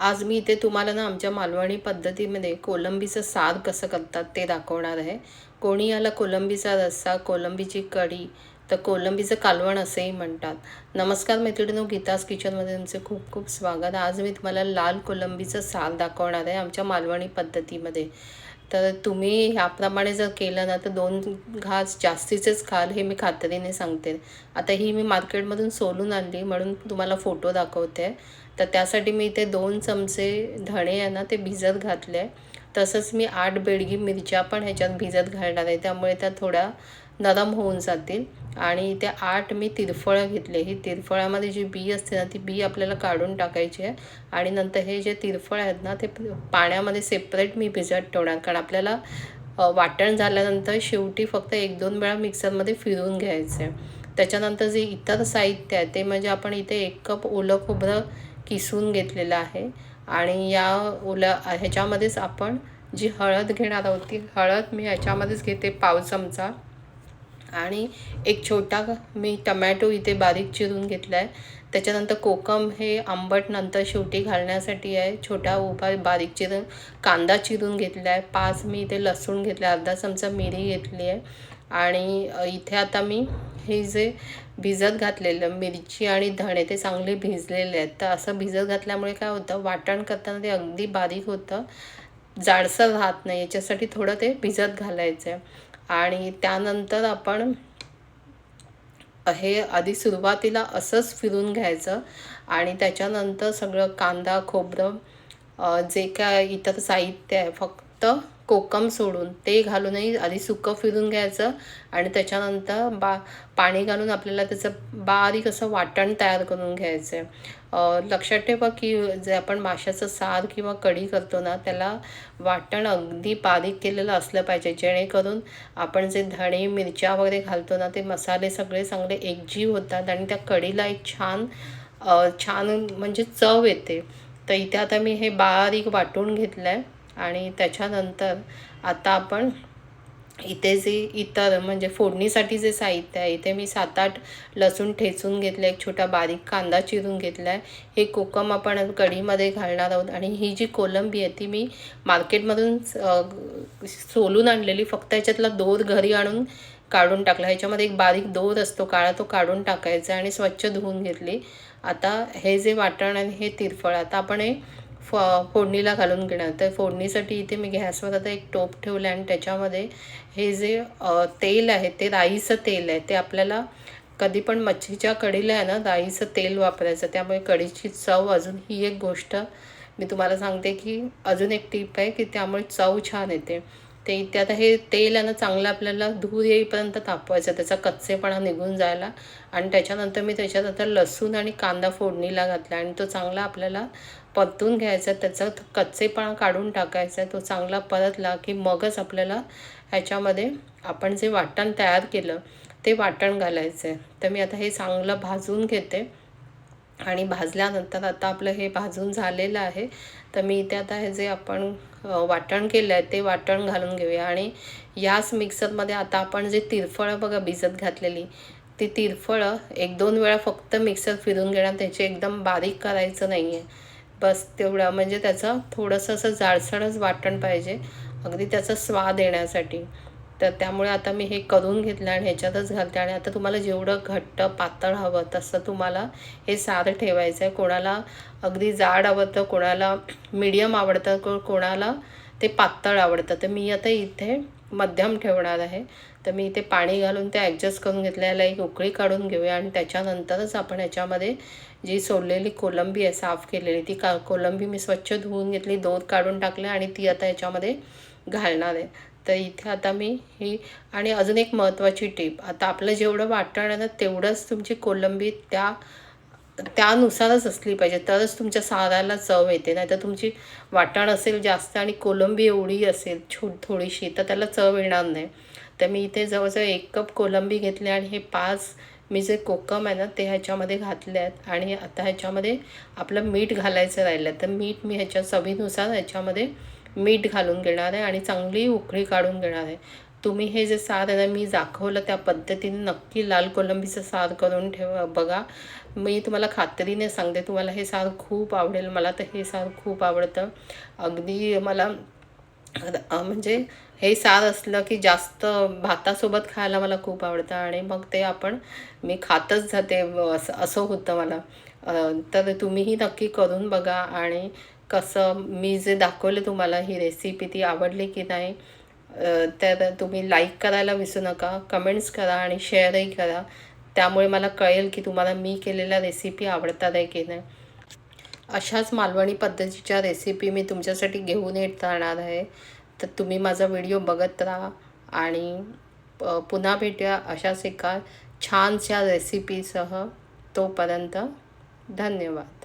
आज मी इथे तुम्हाला ना आमच्या मालवणी पद्धतीमध्ये कोलंबीचं सार कसं करतात ते दाखवणार आहे. कोणी याला कोलंबीचा रस्सा कोलंबीची कढी तर कोलंबीचं कालवण असेही म्हणतात. नमस्कार मैत्रिणीनो गीतास किचनमध्ये तुमचे खूप खूप स्वागत. आज मी तुम्हाला लाल कोलंबीचं सार दाखवणार आहे आमच्या मालवणी पद्धतीमध्ये. तर तुम्ही ह्याप्रमाणे जर केलं ना तर दोन घास जास्तीचेच खाल हे मी खात्रीने सांगते. आता ही मी मार्केटमधून सोलून आणली म्हणून तुम्हाला फोटो दाखवते. तर त्यासाठी मी इथे दोन चमचे धणे आहे ना ते भिजत घातले. आहे तसंच मी आठ बेडगी मिरच्या पण ह्याच्यात भिजत घालणार आहे. त्यामुळे त्या थोड्या नरम होऊन जातील. आणि त्या आठ मी तिरफळं घेतले. ही तिरफळामध्ये जी बी असते ना ती बी आपल्याला काढून टाकायची आहे. आणि नंतर हे जे तिरफळ आहेत ना ते पाण्यामध्ये सेपरेट मी भिजत ठेवणार. कारण आपल्याला वाटण झाल्यानंतर शेवटी फक्त एक दोन वेळा मिक्सरमध्ये फिरवून घ्यायचं आहे त्याच्यानंतर जे इतर साहित्य आहे ते म्हणजे आपण इथे एक कप ओलं खोबरं किसून घेतलेलं आहे. आणि या ओल्या ह्याच्यामध्येच आपण जी हळद घेणार आहोत ती हळद मी ह्याच्यामध्येच घेते पाव चमचा. आणि एक छोटा मी टमॅटो इथे बारीक चिरून घेतला आहे त्याच्यानंतर कोकम हे आंबट नंतर शेवटी घालण्यासाठी आहे. छोटा उभा बारीक चिरून कांदा चिरून घेतला आहे पाच मी इथे लसूण घेतले अर्धा चमचा मिरी घेतली आहे. आणि इथे आता मी हे जे भिजत घातलेलं मिरची आणि धणे ते चांगले भिजलेले आहेत. तर असं भिजत घातल्यामुळे काय होतं वाटण करताना ते अगदी बारीक होतं. जाडसर राहत नाही याच्यासाठी थोडं ते भिजत घालायचं आहे आणि त्यानंतर आपण हे आधी सुरुवातीला असंच फिरून घ्यायचं आणि त्याच्यानंतर सगळं कांदा खोबरं जे काय इतर साहित्य आहे फक्त कोकम सोडून ते घालूनही आधी सुकं फिरून घ्यायचं आणि त्याच्यानंतर बा पाणी घालून आपल्याला त्याचं बारीक असं वाटण तयार करून घ्यायचं. आहे लक्षात ठेवा की जे आपण माशाचं सार किंवा कढी करतो ना त्याला वाटण अगदी बारीक केलेलं असलं पाहिजे जेणेकरून आपण जे धणे मिरच्या वगैरे घालतो ना ते मसाले सगळे चांगले एकजीव होतात आणि त्या कढीला एक छान छान म्हणजे चव येते. तर इथे आता मी हे बारीक वाटून घेतलं आहे आणि त्याच्यानंतर आता आपण इथे जे इतर म्हणजे फोडणीसाठी जे साहित्य आहे इथे मी सात आठ लसूण ठेचून घेतलं एक छोटा बारीक कांदा चिरून घेतला आहे हे कोकम आपण कढीमध्ये घालणार आहोत आणि ही जी कोलंबी आहे ती मी मार्केटमधून सोलून आणलेली फक्त याच्यातला दोर घरी आणून काढून टाकला. ह्याच्यामध्ये एक बारीक दोर असतो काळा तो काढून टाकायचा आणि स्वच्छ धुवून घेतली. आता हे जे वाटण आहे हे तिरफळ. आता आपण हे फ फोडणीला घालून घेणार. तर फोडणीसाठी इथे मी गॅसवर आता एक टोप ठेवलं आणि त्याच्यामध्ये हे जे तेल आहे ते राईचं तेल आहे ते आपल्याला कधी पण मच्छीच्या कढीला आहे ना राईचं तेल वापरायचं. त्यामुळे कढीची चव अजून ही एक गोष्ट मी तुम्हाला सांगते की अजून एक टीप आहे की त्यामुळे चव छान येते. ते ते आता हे तेल आहे ना चांगलं आपल्याला धूर येईपर्यंत तापवायचं त्याचा कच्चेपणा निघून जायला. आणि त्याच्यानंतर मी त्याच्यात आता लसूण आणि कांदा फोडणीला घातला आणि तो चांगला आपल्याला परतून घ्यायचा त्याचा कच्चेपणा काढून टाकायचा तो चांगला परतला की मगच आपल्याला ह्याच्यामध्ये आपण जे वाटण तयार केलं ते वाटण घालायचं आहे तर मी आता हे चांगलं भाजून घेते. आणि भाजल्यानंतर आता आपलं हे भाजून झालेलं आहे. तर मी इथे आता हे जे आपण वाटण केलं आहे ते वाटण घालून घेऊया. आणि याच मिक्सरमध्ये आता आपण जे तिरफळं बघा भिजत घातलेली ती तिरफळं एक दोन वेळा फक्त मिक्सर फिरून घेणार त्याचे एकदम बारीक करायचं नाही आहे बस तेवढं म्हणजे त्याचं थोडंसं असं जाडसरच वाटण पाहिजे. अगदी त्याचा स्वाद येण्यासाठी. तर त्यामुळे आता मी हे करून घेतलं आणि ह्याच्यातच घालते. आणि आता तुम्हाला जेवढं घट्ट पातळ हवं तसं तुम्हाला हे सारं ठेवायचं आहे कोणाला अगदी जाड आवडतं कोणाला मीडियम आवडतं को कोणाला ते पातळ आवडतं. तर मी आता इथे मध्यम ठेवणार आहे. तर मी इथे पाणी घालून ते ॲडजस्ट करून घेतल्याला एक उकळी काढून घेऊया आणि त्याच्यानंतरच आपण ह्याच्यामध्ये जी सोडलेली कोलंबी आहे साफ केलेली ती का कोलंबी मी स्वच्छ धुवून घेतली दोन काढून टाकले आणि ती आता ह्याच्यामध्ये घालणार आहे. तर इथे आता मी ही आणि अजून एक महत्त्वाची टीप. आता आपलं जेवढं वाटण आहे ना तेवढंच तुमची कोलंबी त्या त्यानुसारच असली पाहिजे. तरच तुमच्या साराला चव येते. नाही तर तुमची वाटण असेल जास्त आणि कोलंबी एवढी असेल छो थोडीशी तर त्याला चव येणार नाही. तर मी इथे जवळजवळ एक कप कोलंबी घेतली आणि हे पाच मी जे कोकम आहे ना ते ह्याच्यामध्ये घातले आहेत. आणि आता ह्याच्यामध्ये आपलं मीठ घालायचं राहिलं तर मीठ मी ह्याच्या चवीनुसार ह्याच्यामध्ये मीठ घालून घेणार आहे आणि चांगली उकळी काढून घेणार आहे. तुम्ही हे जे सार आहे मी दाखवलं त्या पद्धतीने नक्की लाल कोलंबीचं सार करून ठेवा बघा. मी तुम्हाला खात्रीने सांगते तुम्हाला हे सार खूप आवडेल. मला तर हे सार खूप आवडतं. अगदी मला म्हणजे हे सार असलं की जास्त भातासोबत खायला मला खूप आवडतं आणि मग ते आपण मी खातच जाते असं असं होतं मला. तर तुम्हीही नक्की करून बघा आणि कसं मी जे दाखवले तुम्हाला ही रेसिपी ती आवडली की नाही तर तुम्ही लाईक करायला विसरू नका कमेंट्स करा आणि शेअरही करा. त्यामुळे मला कळेल की तुम्हाला मी केलेल्या रेसिपी आवडतात आहे की नाही. अशाच मालवणी पद्धतीच्या रेसिपी मी तुमच्यासाठी घेऊन येत राहणार आहे. तर तुम्ही माझा व्हिडिओ बघत राहा आणि पुन्हा भेटूया अशाच एका छानशा रेसिपीसह तोपर्यंत धन्यवाद.